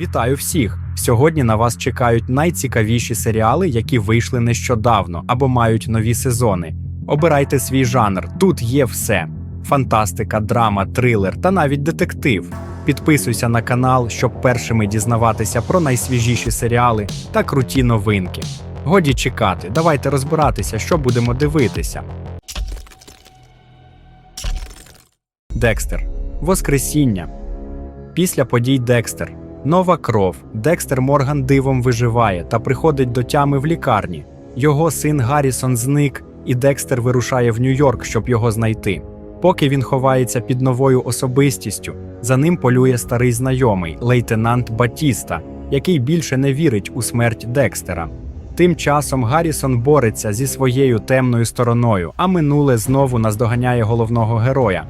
Вітаю всіх! Сьогодні на вас чекають найцікавіші серіали, які вийшли нещодавно або мають нові сезони. Обирайте свій жанр, тут є все: фантастика, драма, трилер та навіть детектив. Підписуйся на канал, щоб першими дізнаватися про найсвіжіші серіали та круті новинки. Годі чекати, давайте розбиратися, що будемо дивитися. Декстер. Воскресіння. Після подій Декстер. Нова кров. Декстер Морган дивом виживає та приходить до тями в лікарні. Його син Гаррісон зник, і Декстер вирушає в Нью-Йорк, щоб його знайти. Поки він ховається під новою особистістю, за ним полює старий знайомий лейтенант Батіста, який більше не вірить у смерть Декстера. Тим часом Гаррісон бореться зі своєю темною стороною, а минуле знову наздоганяє головного героя.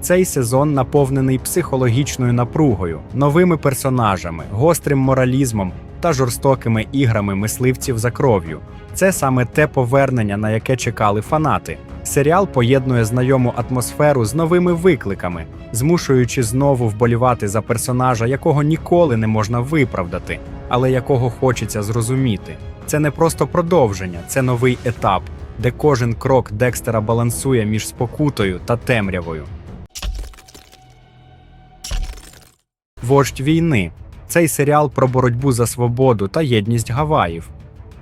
Цей сезон наповнений психологічною напругою, новими персонажами, гострим моралізмом та жорстокими іграми мисливців за кров'ю. Це саме те повернення, на яке чекали фанати. Серіал поєднує знайому атмосферу з новими викликами, змушуючи знову вболівати за персонажа, якого ніколи не можна виправдати, але якого хочеться зрозуміти. Це не просто продовження, це новий етап, де кожен крок Декстера балансує між спокутою та темрявою. Вождь війни. Цей серіал про боротьбу за свободу та єдність Гаваїв.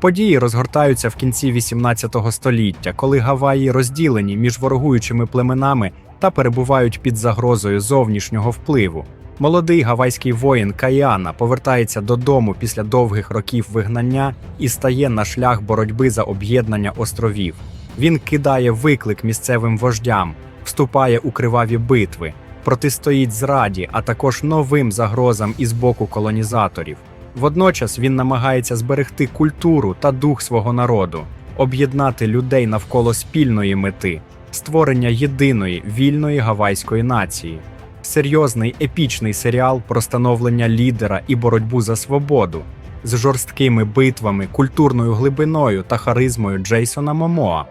Події розгортаються в кінці 18 століття, коли Гаваї розділені між ворогуючими племенами та перебувають під загрозою зовнішнього впливу. Молодий гавайський воїн Каяна повертається додому після довгих років вигнання і стає на шлях боротьби за об'єднання островів. Він кидає виклик місцевим вождям, вступає у криваві битви, протистоїть зраді, а також новим загрозам із боку колонізаторів. Водночас він намагається зберегти культуру та дух свого народу, об'єднати людей навколо спільної мети, створення єдиної вільної гавайської нації. Серйозний епічний серіал про становлення лідера і боротьбу за свободу з жорсткими битвами, культурною глибиною та харизмою Джейсона Момоа.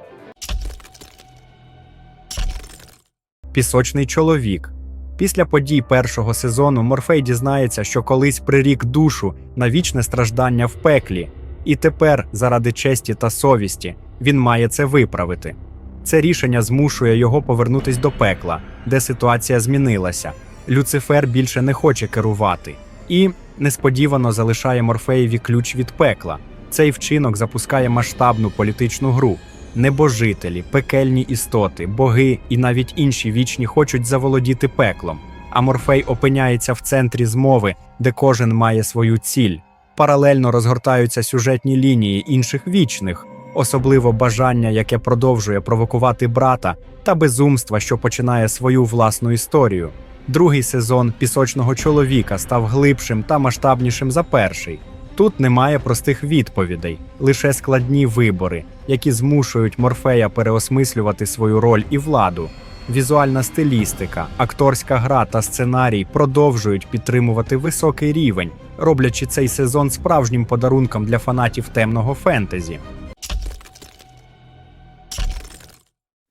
Пісочний чоловік. Після подій першого сезону Морфей дізнається, що колись прирік душу на вічне страждання в пеклі, і тепер, заради честі та совісті, він має це виправити. Це рішення змушує його повернутись до пекла, де ситуація змінилася. Люцифер більше не хоче керувати і несподівано залишає Морфеєві ключ від пекла. Цей вчинок запускає масштабну політичну гру. Небожителі, пекельні істоти, боги і навіть інші вічні хочуть заволодіти пеклом. А Морфей опиняється в центрі змови, де кожен має свою ціль. Паралельно розгортаються сюжетні лінії інших вічних, особливо бажання, яке продовжує провокувати брата, та безумства, що починає свою власну історію. Другий сезон пісочного чоловіка став глибшим та масштабнішим за перший. Тут немає простих відповідей, лише складні вибори, які змушують Морфея переосмислювати свою роль і владу. Візуальна стилістика, акторська гра та сценарій продовжують підтримувати високий рівень, роблячи цей сезон справжнім подарунком для фанатів темного фентезі.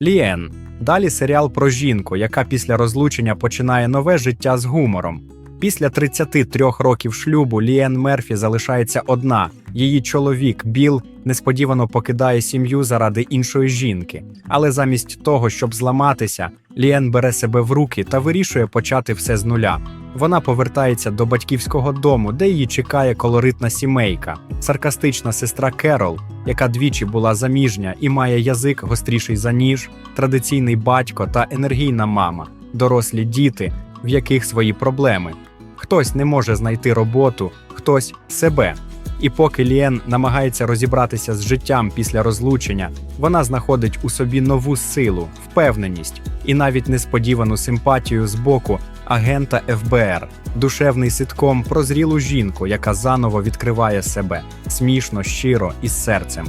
Ліен. Далі серіал про жінку, яка після розлучення починає нове життя з гумором. Після 33 років шлюбу Ліен Мерфі залишається одна. Її чоловік Біл несподівано покидає сім'ю заради іншої жінки. Але замість того, щоб зламатися, Ліен бере себе в руки та вирішує почати все з нуля. Вона повертається до батьківського дому, де її чекає колоритна сімейка, саркастична сестра Керол, яка двічі була заміжня і має язик гостріший за ніж, традиційний батько та енергійна мама, дорослі діти, в яких свої проблеми. Хтось не може знайти роботу, хтось себе. І поки Ліен намагається розібратися з життям після розлучення, вона знаходить у собі нову силу, впевненість і навіть несподівану симпатію з боку агента ФБР, душевний ситком про зрілу жінку, яка заново відкриває себе смішно, щиро і з серцем.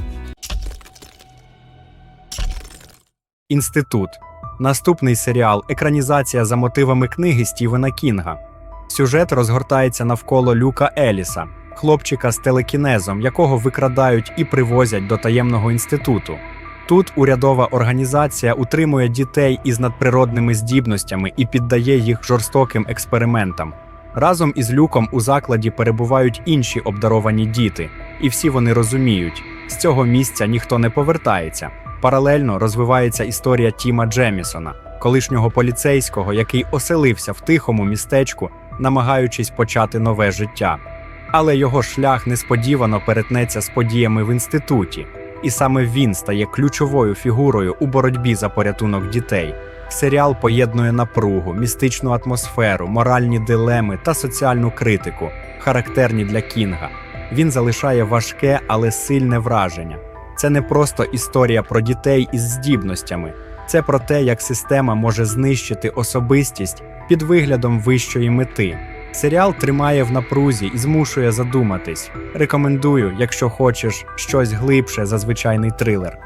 Інститут. Наступний серіал екранізація за мотивами книги Стівена Кінга. Сюжет розгортається навколо Люка Еліса, хлопчика з телекінезом, якого викрадають і привозять до таємного інституту. Тут урядова організація утримує дітей із надприродними здібностями і піддає їх жорстоким експериментам. Разом із люком у закладі перебувають інші обдаровані діти, і всі вони розуміють, з цього місця ніхто не повертається. Паралельно розвивається історія Тіма Джемісона, колишнього поліцейського, який оселився в тихому містечку, намагаючись почати нове життя. Але його шлях несподівано перетнеться з подіями в інституті, і саме він стає ключовою фігурою у боротьбі за порятунок дітей. Серіал поєднує напругу, містичну атмосферу, моральні дилеми та соціальну критику, характерні для Кінга. Він залишає важке, але сильне враження. Це не просто історія про дітей із здібностями, це про те, як система може знищити особистість під виглядом вищої мети. Серіал тримає в напрузі і змушує задуматись. Рекомендую, якщо хочеш щось глибше за звичайний трилер.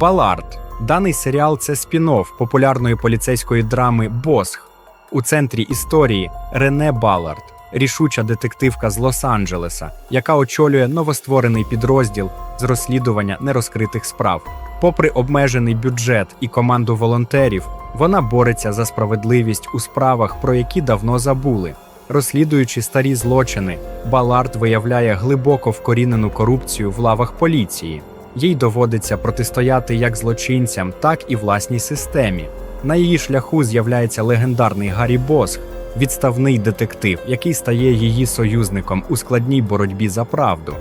Балард. Даний серіал це спін-офф популярної поліцейської драми Босх. У центрі історії Рене Балард, рішуча детективка з Лос-Анджелеса, яка очолює новостворений підрозділ з розслідування нерозкритих справ. Попри обмежений бюджет і команду волонтерів, вона бореться за справедливість у справах, про які давно забули. Розслідуючи старі злочини, Балард виявляє глибоко вкорінену корупцію в лавах поліції. Їй доводиться протистояти як злочинцям, так і власній системі. На її шляху з'являється легендарний Гаррі Босх, відставний детектив, який стає її союзником у складній боротьбі за правду.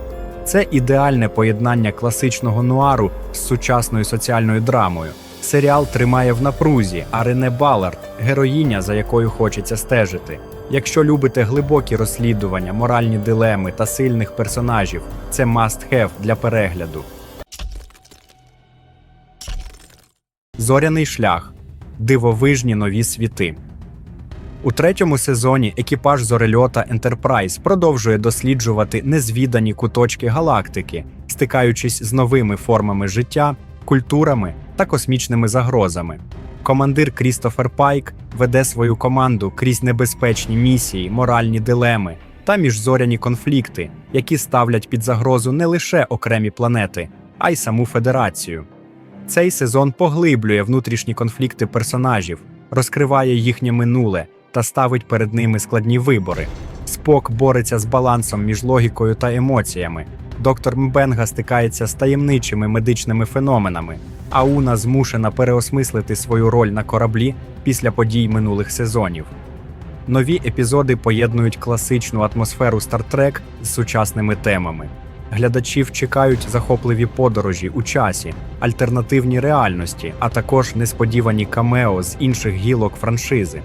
Це ідеальне поєднання класичного нуару з сучасною соціальною драмою. Серіал тримає в напрузі, а Рене Балард героїня, за якою хочеться стежити. Якщо любите глибокі розслідування, моральні дилеми та сильних персонажів, це must-have для перегляду. Зоряний шлях дивовижні нові світи. У третьому сезоні екіпаж зорельота Ентерпрайз продовжує досліджувати незвідані куточки галактики, стикаючись з новими формами життя, культурами та космічними загрозами. Командир Крістофер Пайк веде свою команду крізь небезпечні місії, моральні дилеми та міжзоряні конфлікти, які ставлять під загрозу не лише окремі планети, а й саму Федерацію. Цей сезон поглиблює внутрішні конфлікти персонажів, розкриває їхнє минуле та ставить перед ними складні вибори. Спок бореться з балансом між логікою та емоціями. Доктор Мбенга стикається з таємничими медичними феноменами, а Уна змушена переосмислити свою роль на кораблі після подій минулих сезонів. Нові епізоди поєднують класичну атмосферу Star Trek з сучасними темами. Глядачів чекають захопливі подорожі у часі, альтернативні реальності, а також несподівані камео з інших гілок франшизи.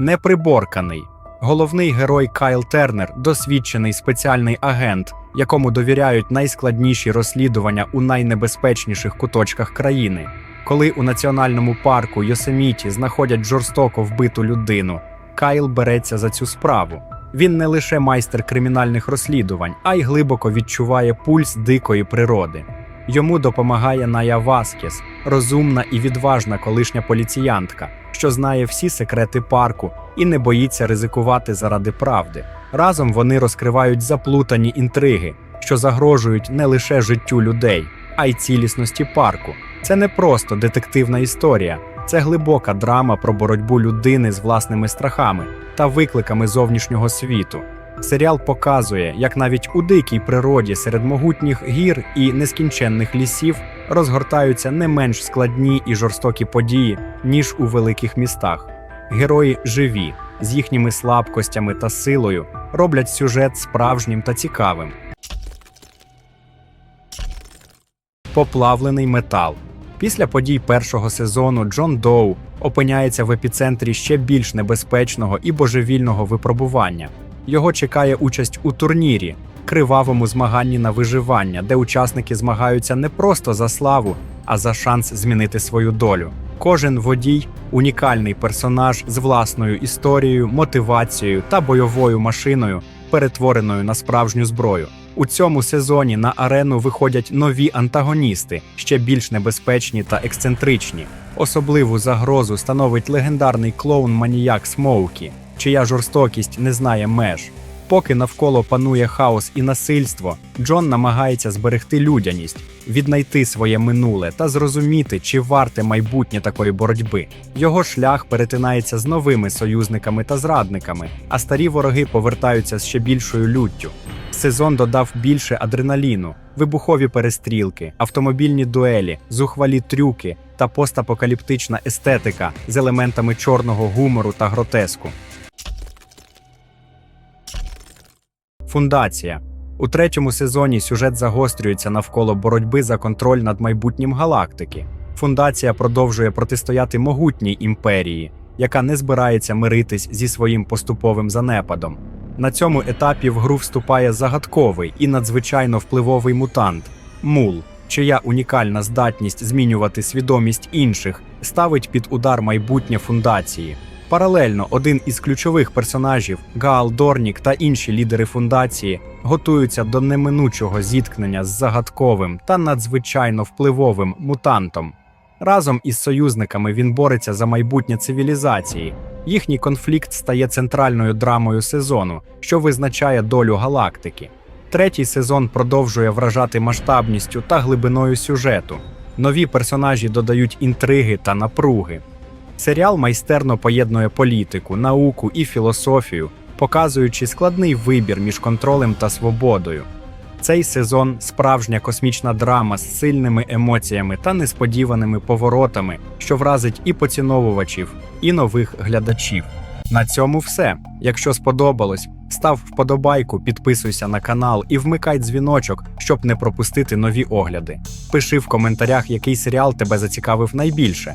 Неприборканий. Головний герой Кайл Тернер досвідчений спеціальний агент, якому довіряють найскладніші розслідування у найнебезпечніших куточках країни. Коли у національному парку Йосеміті знаходять жорстоко вбиту людину, Кайл береться за цю справу. Він не лише майстер кримінальних розслідувань, а й глибоко відчуває пульс дикої природи. Йому допомагає Ная Васкес, розумна і відважна колишня поліціянтка, що знає всі секрети парку і не боїться ризикувати заради правди. Разом вони розкривають заплутані інтриги, що загрожують не лише життю людей, а й цілісності парку. Це не просто детективна історія, це глибока драма про боротьбу людини з власними страхами та викликами зовнішнього світу. Серіал показує, як навіть у дикій природі серед могутніх гір і нескінченних лісів розгортаються не менш складні і жорстокі події, ніж у великих містах. Герої живі, з їхніми слабкостями та силою роблять сюжет справжнім та цікавим. Поплавлений метал. Після подій першого сезону Джон Доу опиняється в епіцентрі ще більш небезпечного і божевільного випробування. Його чекає участь у турнірі, кривавому змаганні на виживання, де учасники змагаються не просто за славу, а за шанс змінити свою долю. Кожен водій унікальний персонаж з власною історією, мотивацією та бойовою машиною, перетвореною на справжню зброю. У цьому сезоні на арену виходять нові антагоністи, ще більш небезпечні та ексцентричні. Особливу загрозу становить легендарний клоун маніяк Смоукі, чия жорстокість не знає меж. Поки навколо панує хаос і насильство, Джон намагається зберегти людяність, віднайти своє минуле та зрозуміти, чи варте майбутнє такої боротьби. Його шлях перетинається з новими союзниками та зрадниками, а старі вороги повертаються з ще більшою люттю. Сезон додав більше адреналіну, вибухові перестрілки, автомобільні дуелі, зухвалі трюки та постапокаліптична естетика з елементами чорного гумору та гротеску. Фундація у третьому сезоні сюжет загострюється навколо боротьби за контроль над майбутнім галактики. Фундація продовжує протистояти могутній імперії, яка не збирається миритись зі своїм поступовим занепадом. На цьому етапі в гру вступає загадковий і надзвичайно впливовий мутант Мул, чия унікальна здатність змінювати свідомість інших ставить під удар майбутнє фундації. Паралельно один із ключових персонажів Гаал Дорнік та інші лідери фундації готуються до неминучого зіткнення з загадковим та надзвичайно впливовим мутантом. Разом із союзниками він бореться за майбутнє цивілізації. Їхній конфлікт стає центральною драмою сезону, що визначає долю галактики. Третій сезон продовжує вражати масштабністю та глибиною сюжету. Нові персонажі додають інтриги та напруги. Серіал майстерно поєднує політику, науку і філософію, показуючи складний вибір між контролем та свободою. Цей сезон справжня космічна драма з сильними емоціями та несподіваними поворотами, що вразить і поціновувачів, і нових глядачів. На цьому все. Якщо сподобалось, став вподобайку, підписуйся на канал і вмикай дзвіночок, щоб не пропустити нові огляди. Пиши в коментарях, який серіал тебе зацікавив найбільше.